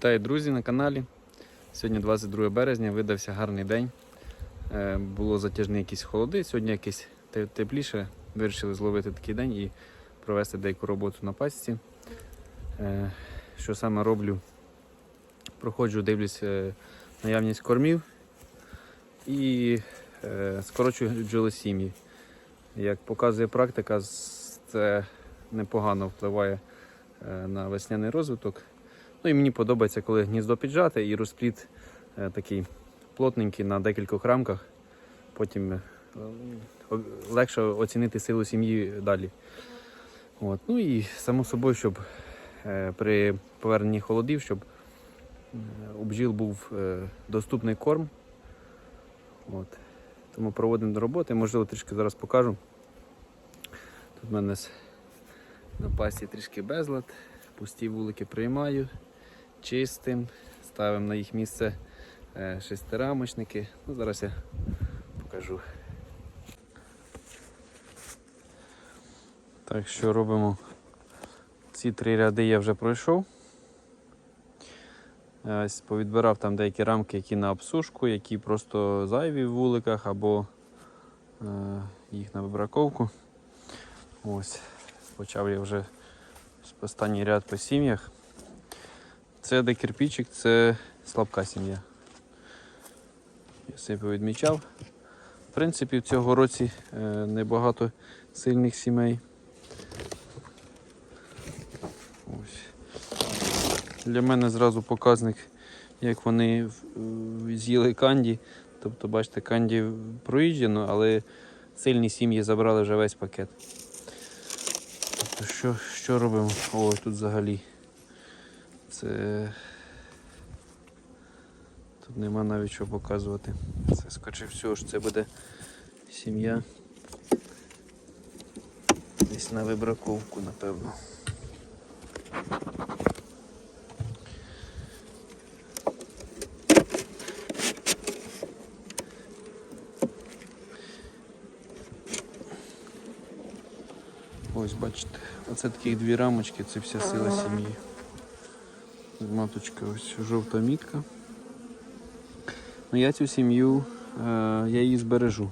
Вітаю, друзі, на каналі. Сьогодні 22 березня, видався гарний день. Е, Було затяжні якісь холоди, сьогодні якесь тепліше. Вирішили зловити такий день і провести деяку роботу на пасіці. Е, Що саме роблю? Проходжу, дивлюсь е, наявність кормів і скорочую бджолосім'ї. Як показує практика, це непогано впливає на весняний розвиток. Ну і мені подобається, коли гніздо піджате і розпліт е, такий плотненький на декількох рамках. Потім е, легше оцінити силу сім'ї далі. От. Ну і само собою, щоб е, при поверненні холодів, щоб у бджіл був доступний корм. От. Тому проводимо до роботи. Можливо, трішки зараз покажу. Тут в мене на пасі трішки безлад, пусті вулики приймаю, чистим, ставимо на їх місце е, шестирамочники. Ну, зараз я покажу. Так, що робимо? Ці три ряди я вже пройшов. Ось повідбирав там деякі рамки, які на обсушку, які просто зайві в вуликах або е, їх на вибраковку. Ось, почав я вже останній ряд по сім'ях. Це де кирпичик, це слабка сім'я. Я собі повідмічав. В принципі, в цього році е, небагато сильних сімей. Для мене зразу показник, як вони з'їли канді. Тобто, бачите, канді проїжджено, але сильні сім'ї забрали вже весь пакет. Тобто, що, що робимо? О, тут взагалі. Це. Тут нема навіть що показувати. Це скоріше всього, що це буде сім'я. Десь на вибраковку, напевно. Ось бачите, оце такі дві рамочки, це вся сила сім'ї. Маточка ось жовта мітка. Ну я цю сім'ю, е, я її збережу.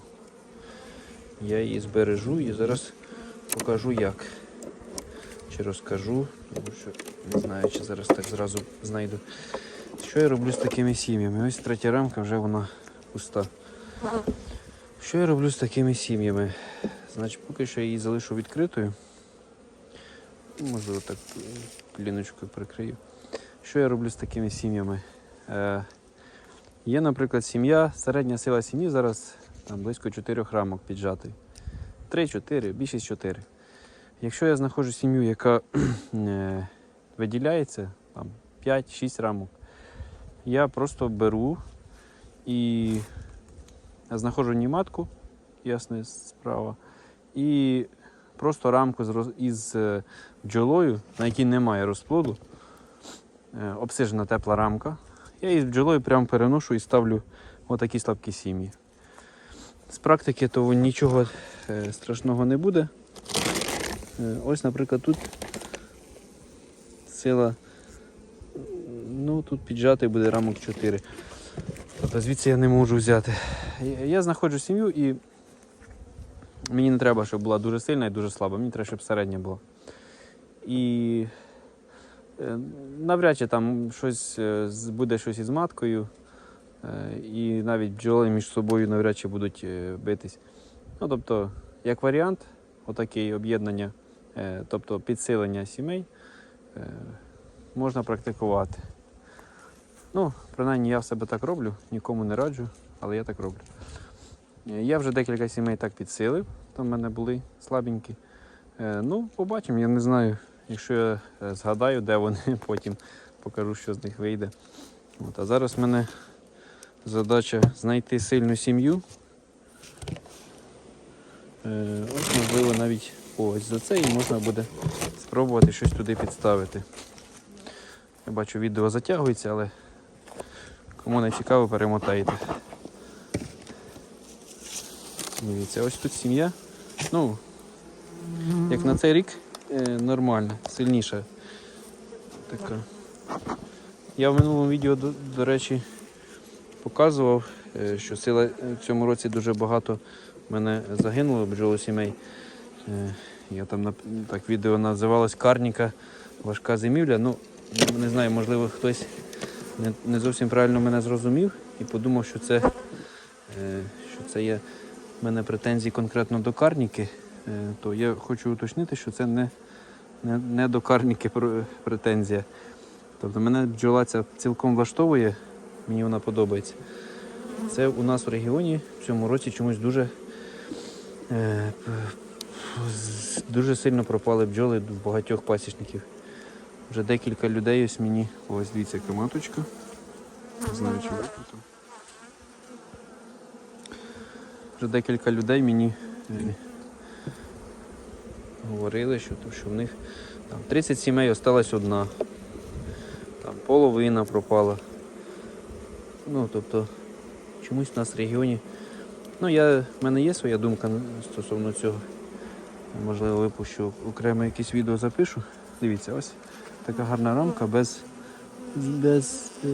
Я її збережу і зараз покажу як. Чи розкажу, тому що не знаю, чи зараз так зразу знайду. Що я роблю з такими сім'ями? Ось третя рамка вже вона пуста. Що я роблю з такими сім'ями? Значить, поки що я її залишу відкритою. Можливо, так е, пліночкою прикрию. Що я роблю з такими сім'ями? Е, є, наприклад, сім'я, середня сила сім'ї зараз там, близько 4 рамок піджатої. 3-4, більшість 4. Якщо я знаходжу сім'ю, яка е, виділяється, там 5-6 рамок, я просто беру і знаходжу німатку, ясна справа, і просто рамку із е, бджолою, на якій немає розплоду, обсижена тепла рамка. Я її з бджолою прямо переношу і ставлю отакі слабкі сім'ї. З практики то нічого е, страшного не буде. Е, Ось, наприклад, тут сила, ну тут піджати буде рамок 4. Тобто звідси я не можу взяти. Я- знаходжу сім'ю і мені не треба, щоб була дуже сильна і дуже слаба, мені треба, щоб середня була. І е, навряд чи там щось е, буде щось із маткою, е, і навіть бджоли між собою навряд чи будуть е, битись. Ну, тобто, як варіант, отаке об'єднання, е, тобто підсилення сімей, е, можна практикувати. Ну, принаймні я в себе так роблю, нікому не раджу, але я так роблю. Е, Я вже декілька сімей так підсилив, там в мене були слабенькі. Е, Ну, побачимо, я не знаю, якщо я е, згадаю, де вони, потім покажу, що з них вийде. От, а зараз в мене задача знайти сильну сім'ю. Е, Ось, можливо, навіть ось за це і можна буде спробувати щось туди підставити. Я бачу, відео затягується, але кому не цікаво, перемотайте. Дивіться, ось тут сім'я. Ну, як на цей рік нормальна, сильніша. Така. Я в минулому відео, до, до речі, показував, е, що сила е, в цьому році дуже багато мене загинуло бджолосімей. Е, Я там так відео називалось Карніка, важка зимівля. Ну, не знаю, можливо, хтось не, не зовсім правильно мене зрозумів і подумав, що це, е, що це є в мене претензії конкретно до карніки. Е, То я хочу уточнити, що це не, не, не до карніки претензія. Тобто мене бджола ця цілком влаштовує, мені вона подобається. Це у нас в регіоні в цьому році чомусь дуже, е, дуже сильно пропали бджоли в багатьох пасічників. Вже декілька людей ось мені. Ось дивіться, яка маточка. Не знаю, чи. Вже декілька людей мені е, говорили, що, що в них там 30 сімей осталась одна. Там половина пропала. Ну, тобто, чомусь у нас в регіоні. Ну, я, в мене є своя думка стосовно цього. Можливо, випущу окремо якесь відео запишу. Дивіться, ось така гарна рамка без. без е...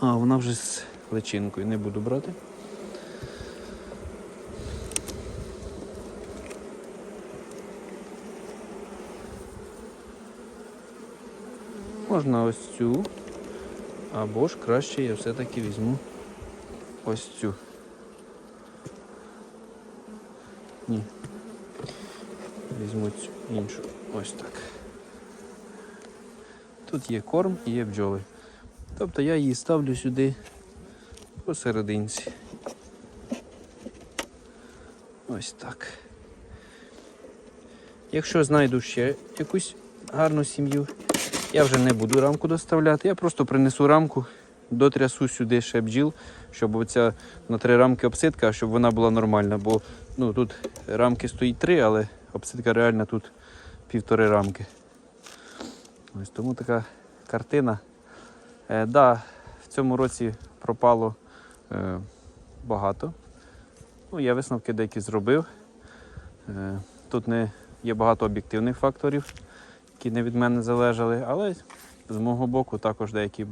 А, вона вже з личинкою, не буду брати. Можна ось цю, або ж краще я все-таки візьму ось цю. Ні. Візьму цю іншу. Ось так. Тут є корм і є бджоли. Тобто я її ставлю сюди посерединці. Ось так. Якщо знайду ще якусь гарну сім'ю, я вже не буду рамку доставляти, я просто принесу рамку, дотрясу сюди ще бджіл, щоб оця на три рамки обсидка, щоб вона була нормальна. Бо ну, тут рамки стоїть три, але обсидка реальна тут півтори рамки. Ось тому така картина. Е, да, в цьому році пропало е, багато. Ну, я висновки деякі зробив. Е, тут не є багато об'єктивних факторів, які не від мене залежали, але з мого боку також деякі,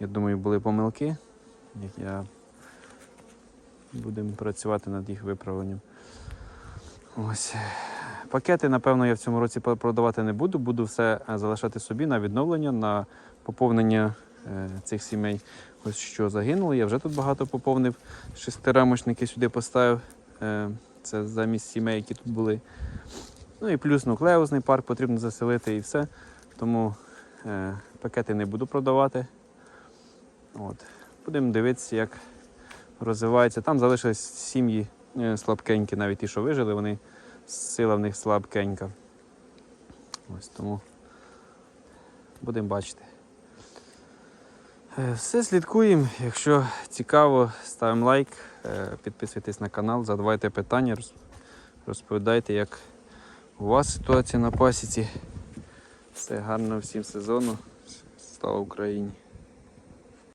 я думаю, були помилки. Я будемо працювати над їх виправленням. Ось. Пакети, напевно, я в цьому році продавати не буду. Буду все е, залишати собі на відновлення, на поповнення е, цих сімей. Ось що загинуло. Я вже тут багато поповнив. Шестирамочники сюди поставив. Е, це замість сімей, які тут були. Ну і плюс нуклеусний парк потрібно заселити і все. Тому е, пакети не буду продавати. От. Будемо дивитися, як розвивається. Там залишились сім'ї е, слабкенькі, навіть ті, що вижили, вони сила в них слабкенька. Ось тому будемо бачити. Е, Все слідкуємо. Якщо цікаво, ставимо лайк, е, підписуйтесь на канал, задавайте питання, розповідайте, як у вас ситуація на пасіці. Все гарно всім сезону. Слава Україні!